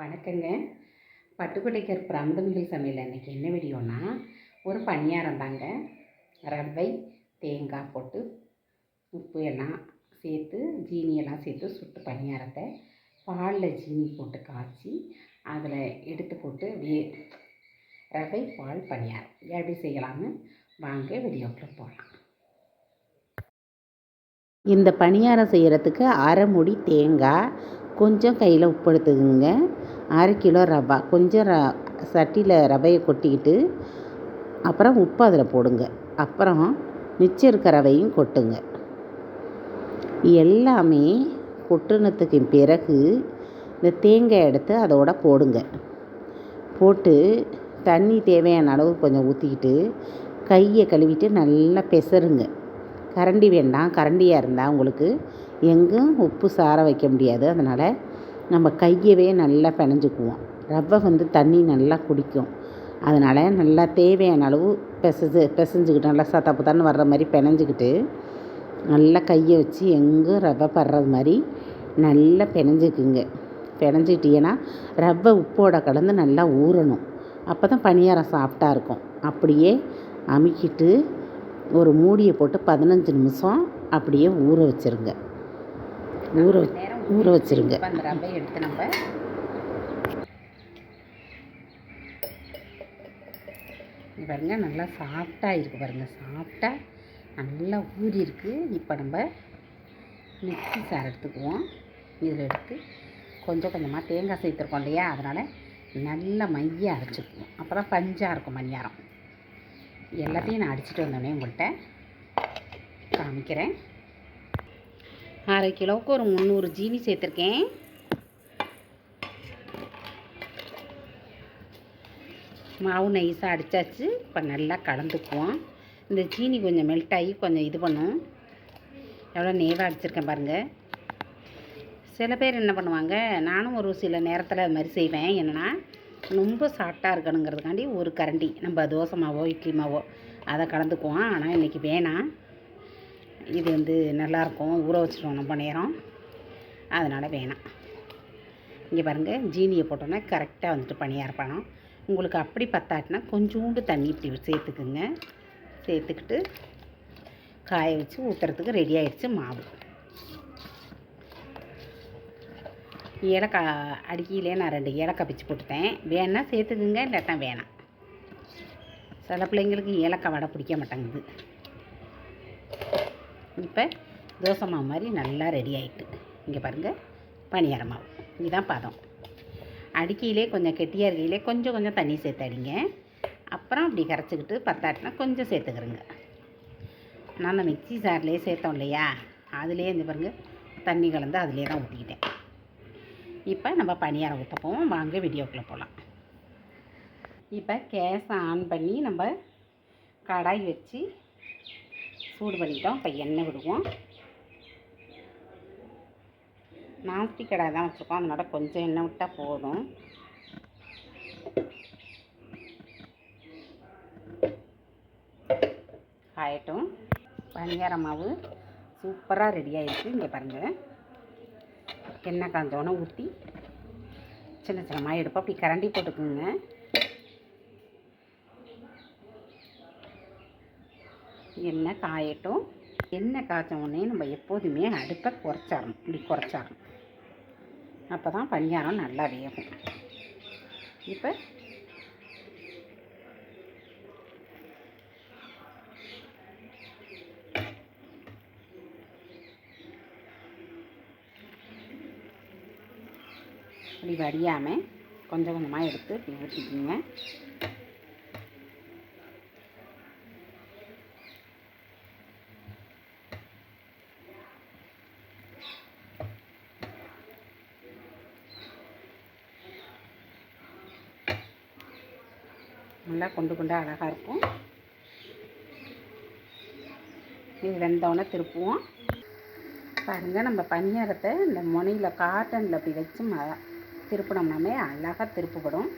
வணக்கங்க. பட்டுக்கோட்டைக்கர் பிராந்தமிகள் சமையல் அன்றைக்கி என்ன வீடியோனா ஒரு பணியாரம் தாங்க. ரவை தேங்காய் போட்டு உப்பு எல்லாம் சேர்த்து ஜீனி எல்லாம் சேர்த்து சுட்டு பணியாரத்தை பாலில் ஜீனி போட்டு காய்ச்சி அதில் எடுத்து போட்டு அப்படியே ரவை பால் பணியாரம். எப்படி செய்யலாம்னு வாங்க வீடியோக்குள்ளே போகலாம் இந்த பணியாரம் செய்கிறதுக்கு அரை மூடி தேங்காய் கொஞ்சம் கையில் உப்படுத்துக்குங்க அரை கிலோ ரவா கொஞ்சம் ர சட்டியில் ரவையை கொட்டிக்கிட்டு அப்புறம் உப்பு அதில் போடுங்க. அப்புறம் மிச்சம் இருக்க ரவையும் கொட்டுங்க. எல்லாமே கொட்டுனத்துக்கு பிறகு இந்த தேங்காய் எடுத்து அதோட போடுங்க. போட்டு தண்ணி தேவையான அளவு கொஞ்சம் ஊற்றிக்கிட்டு கையை கழுவிட்டு நல்லா பெசருங்க. கரண்டி வேண்டாம் கரண்டியாக இருந்தால் உங்களுக்கு எங்கும் உப்பு சார வைக்க முடியாது. அதனால் நம்ம கையவே நல்லா பிணைஞ்சிக்குவோம். ரவை வந்து தண்ணி நல்லா குடிக்கும். அதனால் நல்லா தேவையான அளவு பிசைஞ்சு பிசைஞ்சுக்கிட்டு நல்லா சத்தா புத்தான்னு வர்ற மாதிரி பிணைஞ்சிக்கிட்டு நல்லா கையை வச்சு எங்கும் ரவை படுறது மாதிரி நல்லா பிணைஞ்சிக்குங்க. பிணைஞ்சிட்டிங்கன்னா ரவை உப்போட கலந்து நல்லா ஊறணும். அப்போ தான் பணியாரம் சாஃப்டாக இருக்கும். அப்படியே அமுக்கிட்டு ஒரு மூடியை போட்டு பதினஞ்சு நிமிஷம் அப்படியே ஊற வச்சுருங்க. ஊற வச்சு ஊற வச்சுருங்க. இப்போ அந்த ரவை எடுத்து நம்ம பாருங்க நல்லா சாஃப்டாக இருக்குது பாருங்க சாஃப்டாக நல்லா ஊறி இருக்குது இப்போ நம்ம மிக்ஸி சார் எடுத்துக்குவோம். இதில் எடுத்து கொஞ்சம் கொஞ்சமாக தேங்காய் சேர்த்துருக்கோம் இல்லையா? அதனால் நல்லா மைய அரைச்சிக்குவோம். அப்போ தான் பஞ்சாக இருக்கும் மணியாரம். எல்லாத்தையும் நான் அடிச்சிட்டு வந்தோடனே உங்கள்கிட்ட காமிக்கிறேன். அரை கிலோவுக்கு ஒரு முந்நூறு ஜீனி சேர்த்துருக்கேன். மாவு நைஸாக அடித்தாச்சு இப்போ நல்லா கலந்துக்குவோம். இந்த சீனி கொஞ்சம் மெல்ட் ஆகி கொஞ்சம் இது பண்ணும். எவ்வளோ நேவாக அடிச்சிருக்கேன் பாருங்கள் சில பேர் என்ன பண்ணுவாங்க நானும் ஒரு சில நேரத்தில் அது மாதிரி செய்வேன். என்னென்னா ரொம்ப சாஃப்டாக இருக்கணுங்கிறதுக்காண்டி ஒரு கரண்டி. நம்ம தோசை மாவோ இட்லி மாவோ அதை கலந்துக்குவோம். ஆனால் இன்றைக்கி வேணாம். இது வந்து நல்லாயிருக்கும். ஊற வச்சுருவோம் ரொம்ப நேரம். அதனால் வேணாம். இங்கே பாருங்கள் ஜீனியை போட்டோன்னா கரெக்டாக வந்துட்டு பணியார பழம் உங்களுக்கு அப்படி பத்தாட்டினா கொஞ்சோண்டு தண்ணி இப்படி சேர்த்துக்குங்க. சேர்த்துக்கிட்டு காய வச்சு ஊற்றுறதுக்கு ரெடி ஆகிடுச்சு மாவு. ஏலக்காய் அடிக்கையிலே நான் ரெண்டு ஏலக்காய் பிச்சு போட்டுட்டேன். வேணால் சேர்த்துக்குங்க இல்லாட்டா வேணாம். சில பிள்ளைங்களுக்கு ஏலக்காய் வடை பிடிக்க மாட்டேங்குது. இப்போ தோசை மாவு மாதிரி நல்லா ரெடி ஆகிட்டு இங்கே பாருங்கள் பணியார மாவு. இதுதான் பதம். அடிக்கையிலே கொஞ்சம் கெட்டியாக இருக்கையிலே கொஞ்சம் கொஞ்சம் தண்ணி சேர்த்து அடிங்க அப்புறம் அப்படி கரைச்சிக்கிட்டு பத்தாட்டினா கொஞ்சம் சேர்த்துக்கிறோங்க. நான் அந்த மிக்ஸி சார்லேயே சேர்த்தோம் இல்லையா? அதுலேயே இந்த பாருங்க தண்ணி கலந்து அதுலேயே தான் ஊற்றிக்கிட்டேன் இப்போ நம்ம பணியாரம் ஊற்ற போவோம் வாங்க வீடியோக்குள்ளே போகலாம் இப்போ கேஸை ஆன் பண்ணி நம்ம கடாய் வச்சு சூடு பண்ணிட்டோம் இப்போ எண்ணெய் விடுவோம். நாஸ்டிக் கடாய் தான் வச்சுருக்கோம். அதனால் கொஞ்சம் எண்ணெய் விட்டால் போதும். காயட்டும் பணியார மாவு சூப்பராக ரெடி ஆயிடுச்சு இங்கே பாருங்கள் எண்ணெய் காஞ்சோன்னே ஊற்றி சின்ன சின்னமாக எடுப்போம். அப்படி கரண்டி போட்டுக்குங்க. எண்ணெய் காயட்டும். எண்ணெய் காய்ச்ச உடனே நம்ம எப்போதுமே அடுப்பை குறைச்சாரணும் இப்படி குறைச்சாரணும் அப்போ தான் பணியாரம் நல்லா வேகும். இப்போ இப்படி வடியாமல் கொஞ்சம் கொஞ்சமாக எடுத்து இப்படி ஊற்றிக்கிங்க நல்லா கொண்டு கொண்டு அழகாக இருக்கும். இது வெந்தோடனே திருப்புவோம். பாருங்கள் நம்ம பணியாரத்தை இந்த முனையில் காட்டனில் அப்படி வச்சு ம திருப்பினோம்னாமே அழகாக திருப்பப்படும்.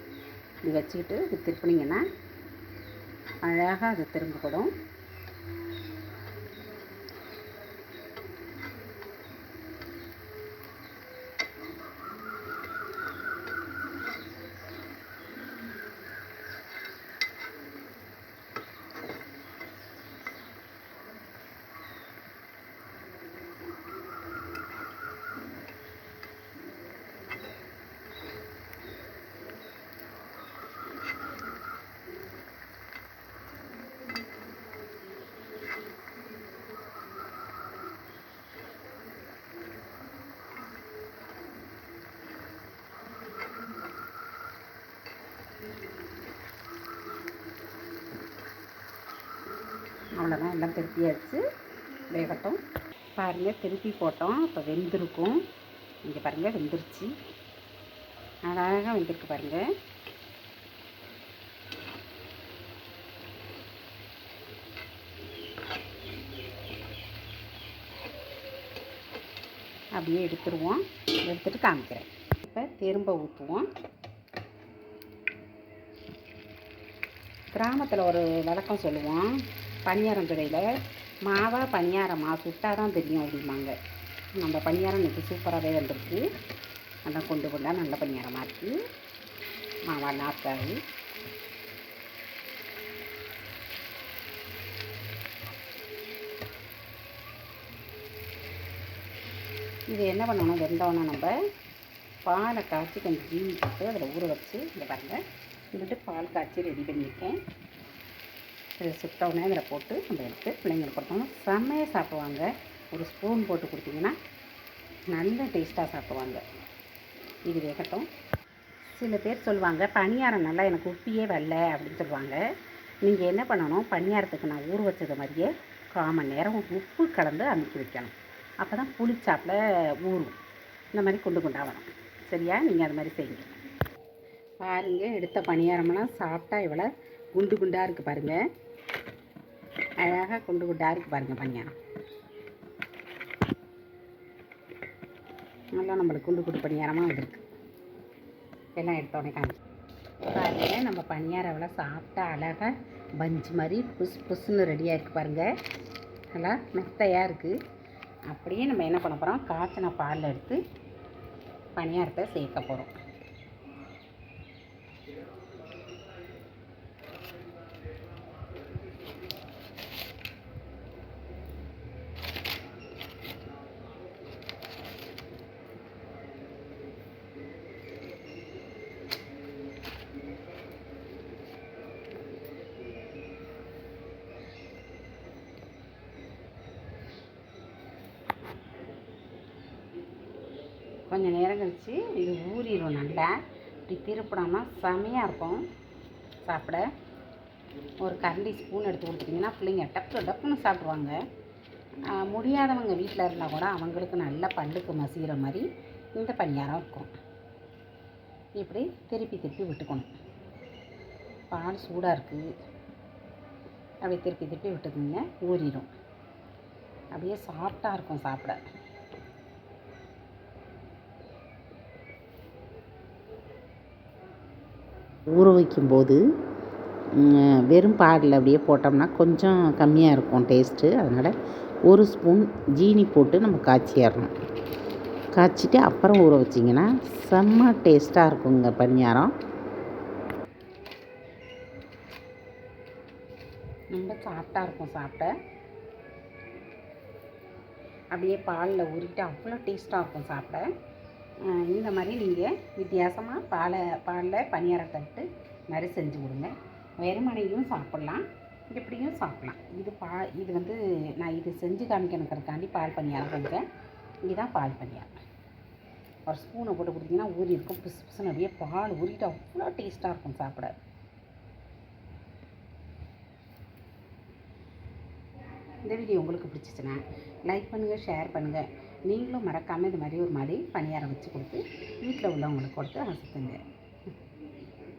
இப்படி வச்சுக்கிட்டு இப்படி திருப்பினீங்கன்னா அழகாக அது திரும்பப்படும். எல்லாம் திருப்பியாச்சு. வேகட்டும். பாருங்கள் திருப்பி போட்டோம். இப்போ வெந்திருக்கும். இங்கே பாருங்கள் வெந்துருச்சு. அழகாக வெந்திருக்கு பாருங்கள் அப்படியே எடுத்துருவோம். எடுத்துட்டு காமிக்கிறேன். இப்போ திரும்ப ஊற்றுவோம் கிராமத்தில் ஒரு வழக்கம் சொல்லுவோம். பணியாரம் துறையில் மாவா பணியாரமா சுட்டால் தான் தெரியும் அப்படிம்பாங்க. நம்ம பணியாரம் இன்றைக்கி சூப்பராகவே வந்திருக்கு. நல்லா கொண்டு கொண்டா நல்ல பணியாரமாக இருக்குது மாவா நாற்காய் இது என்ன பண்ணணும்? வெந்தோடனே நம்ம பாலை காய்ச்சி கொஞ்சம் ஜீனி போட்டு அதில் ஊற வச்சு இந்த பாருங்கள் வந்துட்டு பால் காய்ச்சி ரெடி பண்ணியிருக்கேன். இதை அதில் போட்டு நம்ம எடுத்து பிள்ளைங்களுக்கு கொடுத்தோம்னா செம்மையாக சாப்பிடுவாங்க. ஒரு ஸ்பூன் போட்டு கொடுத்தீங்கன்னா நல்ல டேஸ்ட்டாக சாப்பிடுவாங்க. இது வேகட்டும். சில பேர் சொல்லுவாங்க பணியாரம் நல்லா எனக்கு உப்பியே வரல அப்படின்னு சொல்லுவாங்க. நீங்கள் என்ன பண்ணணும் பணியாரத்துக்கு நான் ஊற வச்சது மாதிரியே கால் மணி நேரம் உப்பு கலந்து அமுக்கி வைக்கணும். அப்போ தான் புளிச்சாப்பில் ஊறும். இந்த மாதிரி குண்டு குண்டாகணும் சரியா? நீங்கள் அது மாதிரி செய்யுங்க. பாருங்கள் எடுத்த பணியாரமெல்லாம் சாப்பிட்டா இவ்வளோ குண்டு குண்டாக இருக்குது பாருங்கள் அழகாக குண்டு குண்டாக இருக்குது பாருங்கள் பணியாரம் நல்லா நம்மளுக்கு குண்டு குண்டு பணியாரமாக வந்திருக்கு. எல்லாம் எடுத்தோடனே காமிச்சு. பாருங்க நம்ம பணியாரம் சாப்பிட்டா அழகாக பஞ்சு மாதிரி புஸ் புஸ்ன்னு ரெடியாக இருக்குது பாருங்கள் நல்லா மெத்தையாக இருக்குது அப்படியே நம்ம என்ன பண்ண போகிறோம் காய்ச்சின பாலில் எடுத்து பணியாரத்தை சேர்க்க போகிறோம் கொஞ்சம் நேரம் கழித்து இது ஊறிடும் நல்லா. இப்படி திருப்பினோம்னா செமையாக இருக்கும். சாப்பிட. ஒரு கரண்டி ஸ்பூன் எடுத்து கொடுத்துட்டிங்கன்னா பிள்ளைங்க டப்பு டப்புன்னு சாப்பிடுவாங்க. முடியாதவங்க வீட்டில் இருந்தால் கூட அவங்களுக்கு நல்லா பல்லுக்கு மசிகிற மாதிரி இந்த பணியாரம் இருக்கும். இப்படி திருப்பி திருப்பி விட்டுக்கணும். பால் சூடாக இருக்குது அப்படியே திருப்பி திருப்பி விட்டுக்குங்க. ஊறிடும் அப்படியே சாஃப்டாக இருக்கும் சாப்பிட. ஊற வைக்கும்போது வெறும் பாலில் அப்படியே போட்டோம்னா கொஞ்சம் கம்மியாக இருக்கும் டேஸ்ட்டு. அதனால் ஒரு ஸ்பூன் ஜீனி போட்டு நம்ம காய்ச்சிடணும் காய்ச்சிட்டு அப்புறம் ஊற வச்சிங்கன்னா செம்ம டேஸ்ட்டாக இருக்குங்க பணியாரம். ரொம்ப சாஃப்டாக இருக்கும் சாப்பிட. அப்படியே பாலில் ஊறிட்டு அவ்வளோ டேஸ்ட்டாக இருக்கும் சாப்பிட. இந்த மாதிரி நீங்கள் வித்தியாசமாக பாலை பாலில் பணியாரம் தட்டு மாதிரி செஞ்சு கொடுங்க. வெறுமனையும் சாப்பிட்லாம் இப்படியும் சாப்பிட்லாம். இது பா இது வந்து நான் இது செஞ்சு காமிக்கணுங்கிறதுக்காண்டி பால் பணியாரம் செஞ்சேன். இதுதான் பால் பணியாரம் ஒரு ஸ்பூனை போட்டு கொடுத்தீங்கன்னா ஊறி இருக்கும். பிசு பிசுனு அப்படியே பால் ஊறிட்டு அவ்வளோ டேஸ்ட்டாக இருக்கும் சாப்பிட. இந்த வீடியோ உங்களுக்கு பிடிச்சிச்சுன்னா லைக் பண்ணுங்கள் ஷேர் பண்ணுங்கள் நீங்களும் மறக்காமல் இது மாதிரி ஒரு மாதிரி பணியாரம் வச்சு கொடுத்து வீட்டில் உள்ளவங்களுக்கு கொடுத்து அசத்துங்க.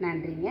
நன்றிங்க.